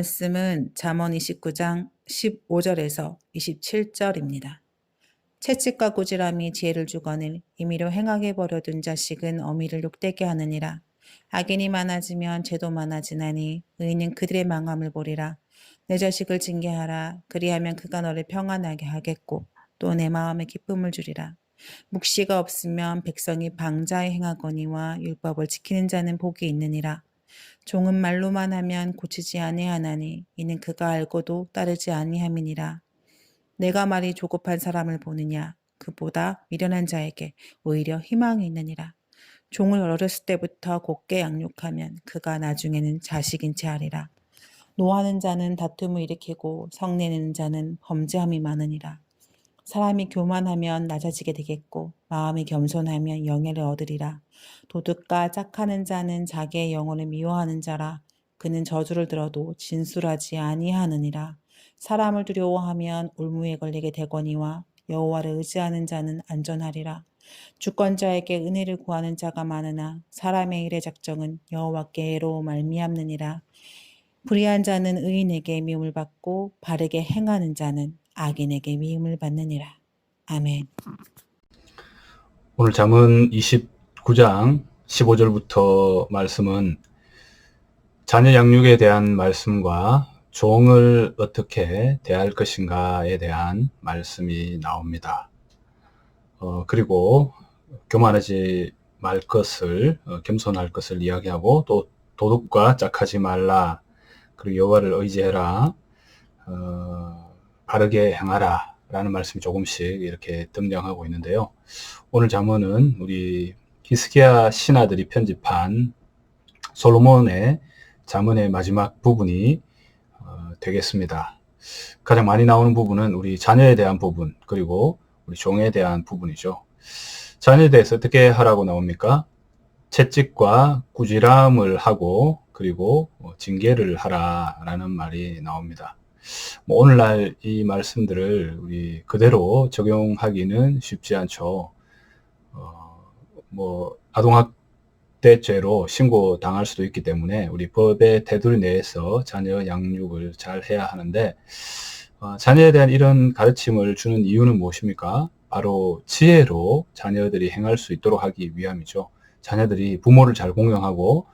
말씀은 잠언 29장 15절에서 27절입니다. 채찍과 꾸지람이 지혜를 주거늘 임의로 행하게 버려둔 자식은 어미를 욕되게 하느니라. 악인이 많아지면 죄도 많아지나니 의인은 그들의 망함을 보리라. 내 자식을 징계하라. 그리하면 그가 너를 평안하게 하겠고 또 내 마음에 기쁨을 주리라. 묵시가 없으면 백성이 방자에 행하거니와 율법을 지키는 자는 복이 있느니라. 종은 말로만 하면 고치지 아니하나니 이는 그가 알고도 따르지 아니함이니라. 내가 말이 조급한 사람을 보느냐 그보다 미련한 자에게 오히려 희망이 있느니라. 종을 어렸을 때부터 곱게 양육하면 그가 나중에는 자식인 채 하리라. 노하는 자는 다툼을 일으키고 성내는 자는 범죄함이 많으니라. 사람이 교만하면 낮아지게 되겠고 마음이 겸손하면 영예를 얻으리라. 도둑과 짝하는 자는 자기의 영혼을 미워하는 자라. 그는 저주를 들어도 진술하지 아니하느니라. 사람을 두려워하면 울무에 걸리게 되거니와 여호와를 의지하는 자는 안전하리라. 주권자에게 은혜를 구하는 자가 많으나 사람의 일의 작정은 여호와께 애로 말미암느니라. 불의한 자는 의인에게 미움을 받고 바르게 행하는 자는 악인에게 미움을 받느니라. 아멘. 오늘 잠언 29장 15절부터 말씀은 자녀 양육에 대한 말씀과 종을 어떻게 대할 것인가에 대한 말씀이 나옵니다. 어, 그리고 교만하지 말 것을, 어, 겸손할 것을 이야기하고 또 도둑과 짝하지 말라. 그리고 여호와를 의지해라. 어, 바르게 행하라. 라는 말씀이 조금씩 이렇게 등장하고 있는데요. 오늘 잠언은 우리 히스기야 신하들이 편집한 솔로몬의 잠언의 마지막 부분이 어, 되겠습니다. 가장 많이 나오는 부분은 우리 자녀에 대한 부분 그리고 우리 종에 대한 부분이죠. 자녀에 대해서 어떻게 하라고 나옵니까? 채찍과 꾸지람을 하고 그리고 뭐 징계를 하라라는 말이 나옵니다. 뭐 오늘날 이 말씀들을 우리 그대로 적용하기는 쉽지 않죠. 어, 뭐 아동학대죄로 신고 당할 수도 있기 때문에 우리 법의 테두리 내에서 자녀 양육을 잘 해야 하는데 어, 자녀에 대한 이런 가르침을 주는 이유는 무엇입니까? 바로 지혜로 자녀들이 행할 수 있도록 하기 위함이죠. 자녀들이 부모를 잘 공경하고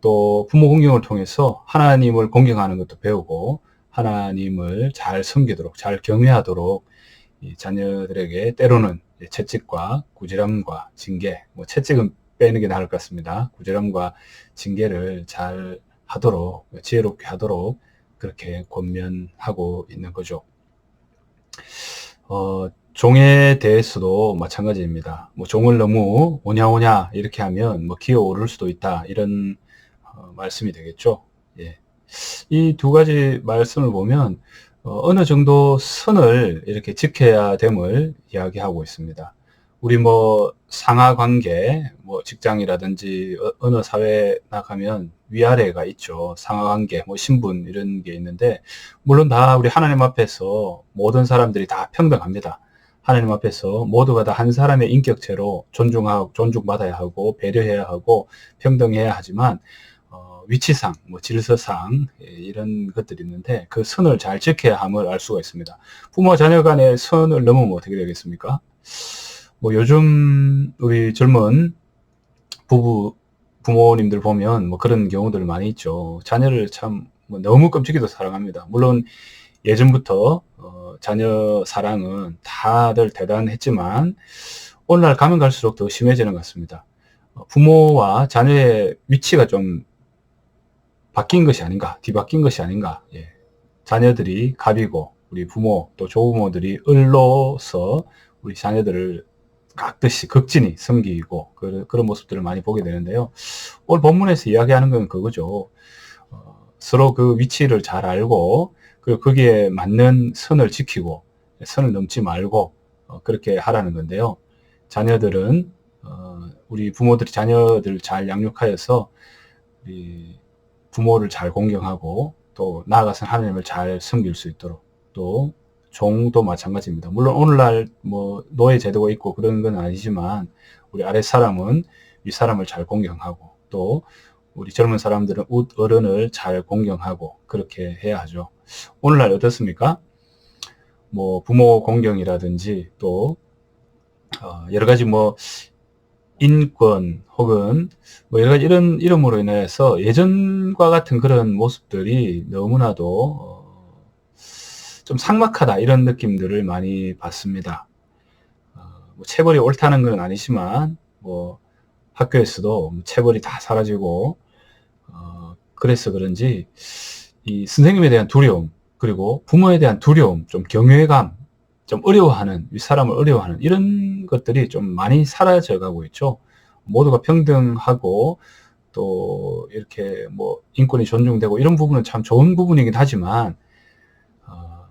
또 부모 공경을 통해서 하나님을 공경하는 것도 배우고 하나님을 잘 섬기도록 잘 경외하도록 자녀들에게 때로는 채찍과 구지람과 징계, 뭐 채찍은 빼는 게 나을 것 같습니다. 구지람과 징계를 잘 하도록 지혜롭게 하도록 그렇게 권면하고 있는 거죠. 어, 종에 대해서도 마찬가지입니다. 뭐 종을 너무 오냐오냐 이렇게 하면 뭐 기어 오를 수도 있다 이런 어, 말씀이 되겠죠. 예. 이 두 가지 말씀을 보면 어, 느 정도 선을 이렇게 지켜야 됨을 이야기하고 있습니다. 우리 뭐 상하 관계, 뭐 직장이라든지 어, 어느 사회에 나가면 위아래가 있죠. 상하 관계, 뭐 신분 이런 게 있는데 물론 다 우리 하나님 앞에서 모든 사람들이 다 평등합니다. 하나님 앞에서 모두가 다 한 사람의 인격체로 존중하고 존중받아야 하고 배려해야 하고 평등해야 하지만 위치상, 뭐 질서상 예, 이런 것들이 있는데 그 선을 잘 지켜야 함을 알 수가 있습니다. 부모 자녀 간의 선을 넘으면 어떻게 되겠습니까? 뭐 요즘 우리 젊은 부부 부모님들 보면 뭐 그런 경우들 많이 있죠. 자녀를 참 뭐 너무 끔찍이도 사랑합니다. 물론 예전부터 어, 자녀 사랑은 다들 대단했지만 오늘날 가면 갈수록 더 심해지는 것 같습니다. 어, 부모와 자녀의 위치가 좀 바뀐 것이 아닌가, 뒤바뀐 것이 아닌가. 예. 자녀들이 갑이고 우리 부모 또 조부모들이 을로서 우리 자녀들을 각듯이 극진히 섬기고 그, 런 모습들을 많이 보게 되는데요. 오늘 본문에서 이야기하는 건 그거죠. 어, 서로 그 위치를 잘 알고 그 거기에 맞는 선을 지키고 선을 넘지 말고 어, 그렇게 하라는 건데요. 자녀들은 어, 우리 부모들이 자녀들 잘 양육하여서 우리 부모를 잘 공경하고 또 나아가서 하나님을 잘 섬길 수 있도록 또 종도 마찬가지입니다. 물론 오늘날 뭐 노예 제도가 있고 그런 건 아니지만 우리 아랫 사람은 윗 사람을 잘 공경하고 또 우리 젊은 사람들은 웃 어른을 잘 공경하고 그렇게 해야 하죠. 오늘날 어떻습니까? 뭐 부모 공경이라든지 또 어, 여러 가지 뭐 인권 혹은 뭐 여러 가지 이런 이름으로 인해서 예전과 같은 그런 모습들이 너무나도 어, 좀 삭막하다 이런 느낌들을 많이 받습니다. 어, 뭐 체벌이 옳다는 건 아니지만 뭐 학교에서도 체벌이 다 사라지고 어, 그래서 그런지 이 선생님에 대한 두려움 그리고 부모에 대한 두려움 좀 경외감 좀 어려워하는 이 사람을 어려워하는 이런 것들이 좀 많이 사라져 가고 있죠. 모두가 평등하고 또 이렇게 뭐 인권이 존중되고 이런 부분은 참 좋은 부분이긴 하지만 어,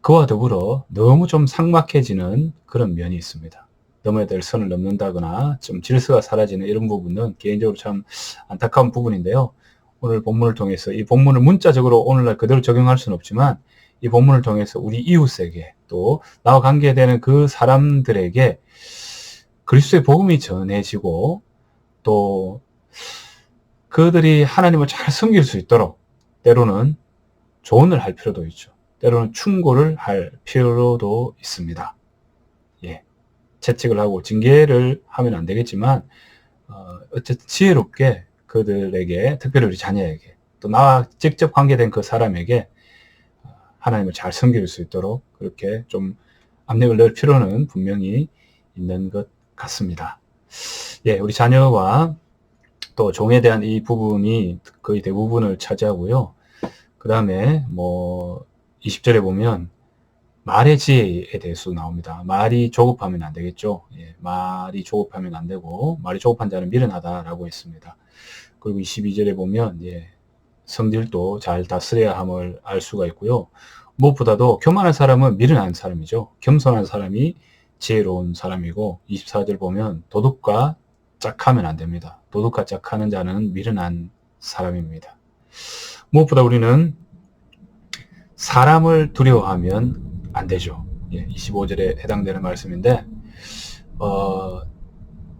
그와 더불어 너무 좀 삭막해지는 그런 면이 있습니다. 넘어야 될 선을 넘는다거나 좀 질서가 사라지는 이런 부분은 개인적으로 참 안타까운 부분인데요. 오늘 본문을 통해서 이 본문을 문자적으로 오늘날 그대로 적용할 수는 없지만 이 본문을 통해서 우리 이웃에게 또 나와 관계되는 그 사람들에게 그리스도의 복음이 전해지고 또 그들이 하나님을 잘 섬길 수 있도록 때로는 조언을 할 필요도 있죠. 때로는 충고를 할 필요도 있습니다. 예. 채찍을 하고 징계를 하면 안 되겠지만 어, 어쨌든 지혜롭게 그들에게 특별히 우리 자녀에게 또 나와 직접 관계된 그 사람에게 어, 하나님을 잘 섬길 수 있도록 그렇게 좀 압력을 넣을 필요는 분명히 있는 것 같습니다. 예, 우리 자녀와 또 종에 대한 이 부분이 거의 대부분을 차지하고요. 그 다음에 뭐 20절에 보면 말의 지혜에 대해서 나옵니다. 말이 조급하면 안 되겠죠. 예, 말이 조급하면 안 되고 말이 조급한 자는 미련하다라고 했습니다. 그리고 22절에 보면 예, 성질도 잘 다스려야 함을 알 수가 있고요. 무엇보다도 교만한 사람은 미련한 사람이죠. 겸손한 사람이 지혜로운 사람이고 24절 보면 도둑과 짝하면 안 됩니다. 도둑과 짝하는 자는 미련한 사람입니다. 무엇보다 우리는 사람을 두려워하면 안 되죠. 예, 25절에 해당되는 말씀인데 어,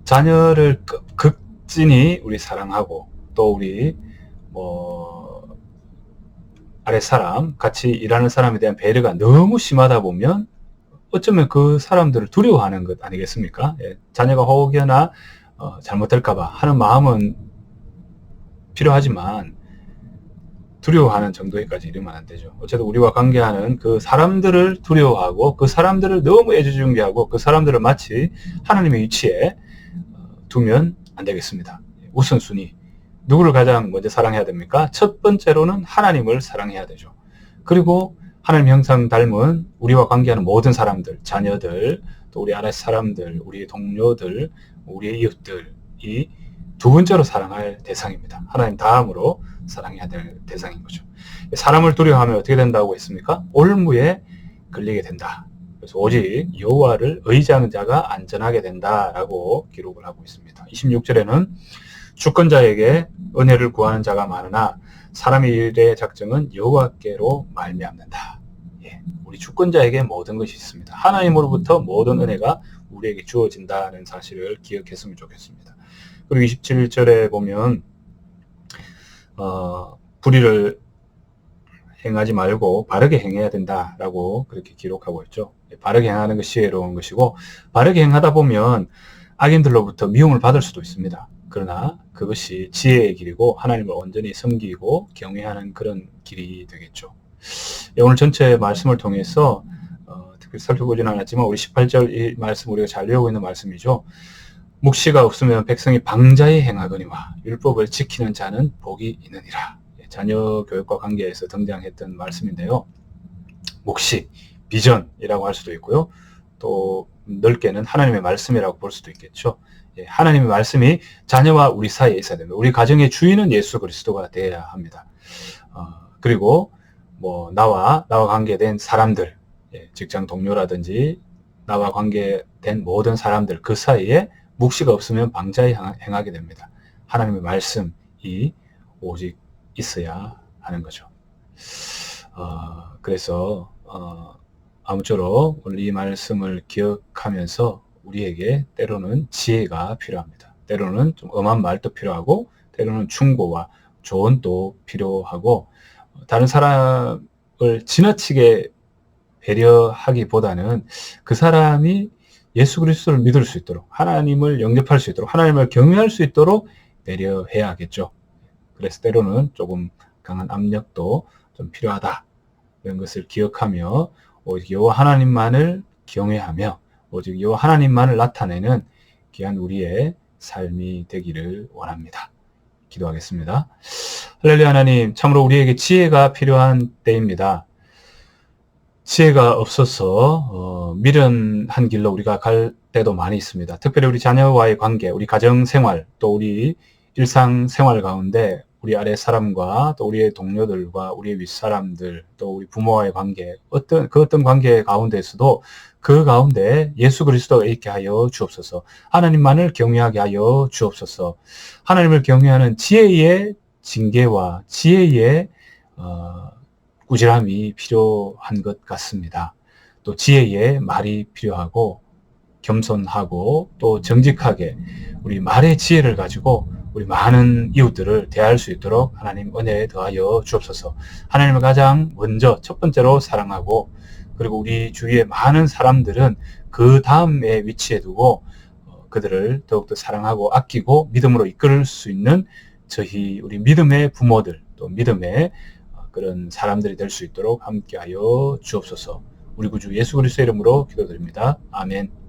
자녀를 극진히 우리 사랑하고 또 우리 뭐 아랫 사람 같이 일하는 사람에 대한 배려가 너무 심하다 보면 어쩌면 그 사람들을 두려워하는 것 아니겠습니까? 예, 자녀가 혹여나 어, 잘못될까봐 하는 마음은 필요하지만 두려워하는 정도에까지 이르면 안 되죠. 어쨌든 우리와 관계하는 그 사람들을 두려워하고 그 사람들을 너무 애지중지하고 그 사람들을 마치 하나님의 위치에 어, 두면 안 되겠습니다. 우선순위. 누구를 가장 먼저 사랑해야 됩니까? 첫 번째로는 하나님을 사랑해야 되죠. 그리고 하나님 형상 닮은 우리와 관계하는 모든 사람들, 자녀들, 또 우리 아래 사람들, 우리 동료들, 우리의 이웃들이 두 번째로 사랑할 대상입니다. 하나님 다음으로 사랑해야 될 대상인 거죠. 사람을 두려워하면 어떻게 된다고 했습니까? 올무에 걸리게 된다. 그래서 오직 여호와를 의지하는 자가 안전하게 된다라고 기록을 하고 있습니다. 26절에는 주권자에게 은혜를 구하는 자가 많으나 사람의 일의 작정은 여호와께로 말미암는다. 예, 우리 주권자에게 모든 것이 있습니다. 하나님으로부터 모든 은혜가 우리에게 주어진다는 사실을 기억했으면 좋겠습니다. 그리고 27절에 보면 어, 불의를 행하지 말고 바르게 행해야 된다라고 그렇게 기록하고 있죠. 바르게 행하는 것이 지혜로운 것이고 바르게 행하다 보면 악인들로부터 미움을 받을 수도 있습니다. 그러나 그것이 지혜의 길이고 하나님을 온전히 섬기고 경외하는 그런 길이 되겠죠. 예, 오늘 전체 말씀을 통해서 어, 특별히 살펴보지는 않았지만 우리 18절 이 말씀 우리가 잘 외우고 있는 말씀이죠. 묵시가 없으면 백성이 방자히 행하거니와 율법을 지키는 자는 복이 있느니라. 예, 자녀 교육과 관계에서 등장했던 말씀인데요. 묵시, 비전이라고 할 수도 있고요. 또 넓게는 하나님의 말씀이라고 볼 수도 있겠죠. 예, 하나님의 말씀이 자녀와 우리 사이에 있어야 됩니다. 우리 가정의 주인은 예수 그리스도가 되어야 합니다. 어, 그리고 뭐 나와 나와 관계된 사람들, 예, 직장 동료라든지 나와 관계된 모든 사람들 그 사이에 묵시가 없으면 방자히 행하게 됩니다. 하나님의 말씀이 오직 있어야 하는 거죠. 어, 그래서 어, 아무쪼록 이 말씀을 기억하면서 우리에게 때로는 지혜가 필요합니다. 때로는 좀 엄한 말도 필요하고 때로는 충고와 조언도 필요하고 다른 사람을 지나치게 배려하기보다는 그 사람이 예수 그리스도를 믿을 수 있도록 하나님을 영접할 수 있도록 하나님을 경외할 수 있도록 배려해야겠죠. 그래서 때로는 조금 강한 압력도 좀 필요하다. 이런 것을 기억하며 오직 여호와 하나님만을 경외하며 오직 여호와 하나님만을 나타내는 귀한 우리의 삶이 되기를 원합니다. 기도하겠습니다. 할렐루야 하나님, 참으로 우리에게 지혜가 필요한 때입니다. 지혜가 없어서 어, 미련한 길로 우리가 갈 때도 많이 있습니다. 특별히 우리 자녀와의 관계, 우리 가정 생활, 또 우리 일상 생활 가운데 우리 아래 사람과 또 우리의 동료들과 우리의 윗사람들, 또 우리 부모와의 관계, 어떤 그 어떤 관계 가운데서도 그 가운데 예수 그리스도가 있게 하여 주옵소서. 하나님만을 경외하게 하여 주옵소서. 하나님을 경외하는 지혜의 징계와 지혜의 어, 꾸지람이 필요한 것 같습니다. 또 지혜의 말이 필요하고 겸손하고 또 정직하게 우리 말의 지혜를 가지고 우리 많은 이웃들을 대할 수 있도록 하나님 은혜에 더하여 주옵소서. 하나님을 가장 먼저 첫 번째로 사랑하고 그리고 우리 주위의 많은 사람들은 그 다음에 위치에 두고 어, 그들을 더욱더 사랑하고 아끼고 믿음으로 이끌 수 있는 저희 우리 믿음의 부모들 또 믿음의 어, 그런 사람들이 될 수 있도록 함께하여 주옵소서. 우리 구주 예수 그리스도의 이름으로 기도드립니다. 아멘.